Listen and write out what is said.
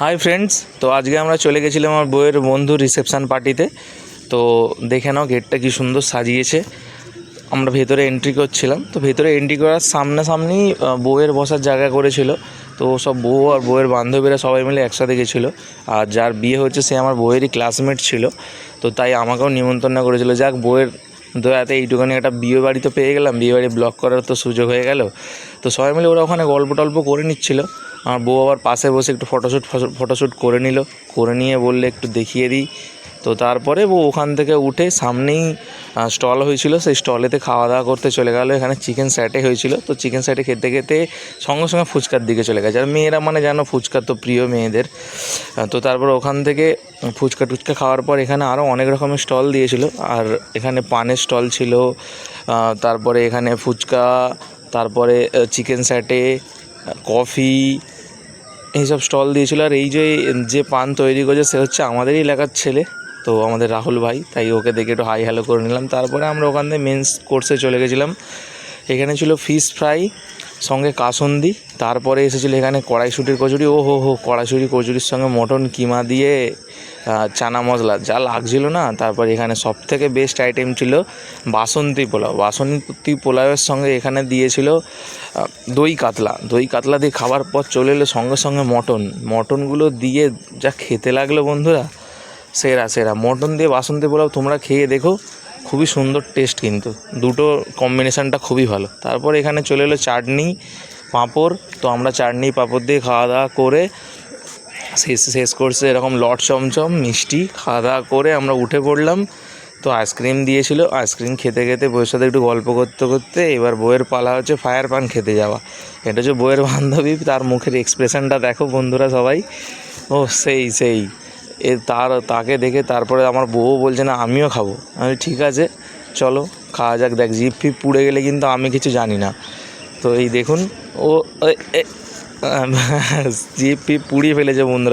Hi friends তো আজকে আমরা চলে গেছিলাম আমার বইয়ের বন্ধু রিসেপশান পার্টিতে তো দেখে নাও গেটটা কি সুন্দর সাজিয়েছে। আমরা ভেতরে এন্ট্রি করছিলাম। তো ভেতরে এন্ট্রি করার সামনাসামনি বউয়ের বসার জায়গা করেছিল। তো সব বউ আর বউয়ের বান্ধবীরা সবাই মিলে একসাথে গেছিল। আর যার বিয়ে হচ্ছে সে আমার বউয়েরই ক্লাসমেট ছিল। তো তাই আমাকেও নিমন্ত্রণ করেছিল। যাক, বউয়ের দয়াতে এইটুখানি একটা বিয়ে বাড়ি তো পেয়ে গেলাম, বিয়ে বাড়ি ব্লক করার তো সুযোগ হয়ে গেল। তো সবাই মিলে ওরা ওখানে গল্প টল্প করে নিচ্ছিল। আমার বউ আবার পাশে বসে একটু ফটোশ্যুট ফটোশ্যুট করে নিল। করে নিয়ে বললে একটু দেখিয়ে দিই। তো তারপরে ও ওখান থেকে উঠে সামনেই স্টল হয়েছিল। সেই স্টলেতে খাওয়া দাওয়া করতে চলে গেল। এখানে চিকেন স্যাটে হয়েছিল। তো চিকেন স্যাটে খেতে খেতে সঙ্গে সঙ্গে ফুচকার দিকে চলে গেছে। আর মেয়েরা মানে জানো, ফুচকা তো প্রিয় মেয়েদের। তো তারপর ওখান থেকে ফুচকা টুচকা খাওয়ার পর এখানে আরও অনেক রকমের স্টল দিয়েছিল। আর এখানে পানের স্টল ছিল। তারপরে এখানে ফুচকা, তারপরে চিকেন স্যাটে কফি এইসব স্টল দিয়েছিল। আর এই যে যে পান তৈরি করছে, সে হচ্ছে আমাদেরই এলাকার ছেলে। তো আমাদের রাহুল ভাই, তাই ওকে দেখে একটু হাই হ্যালো করে নিলাম। তারপরে আমরা ওখান থেকে মেন্স কোর্সে চলে গেছিলাম। এখানে ছিল ফিশ ফ্রাই সঙ্গে কাসন্দি, তারপরে এসেছিল এখানে কড়াইশুটির কচুরি। ও হো হো কড়াইশুটি, কচুরির সঙ্গে মটন, কিমা দিয়ে চানা মশলা, যা লাগছিল না। তারপর এখানে সব থেকে বেস্ট আইটেম ছিল বাসন্তী পোলাও। বাসন্তী পোলাওয়ের সঙ্গে এখানে দিয়েছিল দই কাতলা। দই কাতলা দিয়ে খাবার পর চলে এলো সঙ্গে সঙ্গে মটন। মটনগুলো দিয়ে যা খেতে লাগল বন্ধুরা সেরা সেরা। মটন দিয়ে বাসন্তী পোলাও তোমরা খেয়ে দেখো, খুবই সুন্দর টেস্ট কিন্তু। দুটো কম্বিনেশানটা খুবই ভালো। তারপর এখানে চলে এলো চাটনি, পাঁপড়। তো আমরা চাটনি, পাঁপড় দিয়ে খাওয়া দাওয়া করে শেষ শেষ করছে এরকম লট চমচম, মিষ্টি। খাওয়া দাওয়া করে আমরা উঠে পড়লাম। তো আইসক্রিম দিয়েছিল। আইসক্রিম খেতে খেতে বউয়ের সাথে একটু গল্প করতে করতে এবার বইয়ের পালা হচ্ছে ফায়ার পান খেতে যাওয়া। এটা হচ্ছে বইয়ের বান্ধবী, তার মুখের এক্সপ্রেশনটা দেখো বন্ধুরা সবাই। ও, সেই সেই। এ তার, তাকে দেখে তারপরে আমার বউ বলছে, না, আমিও খাব। আমি ঠিক আছে, চলো, খাওয়া যাক। দেখ জিপ ফিপ পুড়ে গেলে কিন্তু আমি কিছু জানি না। তো এই দেখুন, ও জিপ ফিপ পুড়িয়ে ফেলেছে বন্ধুরা।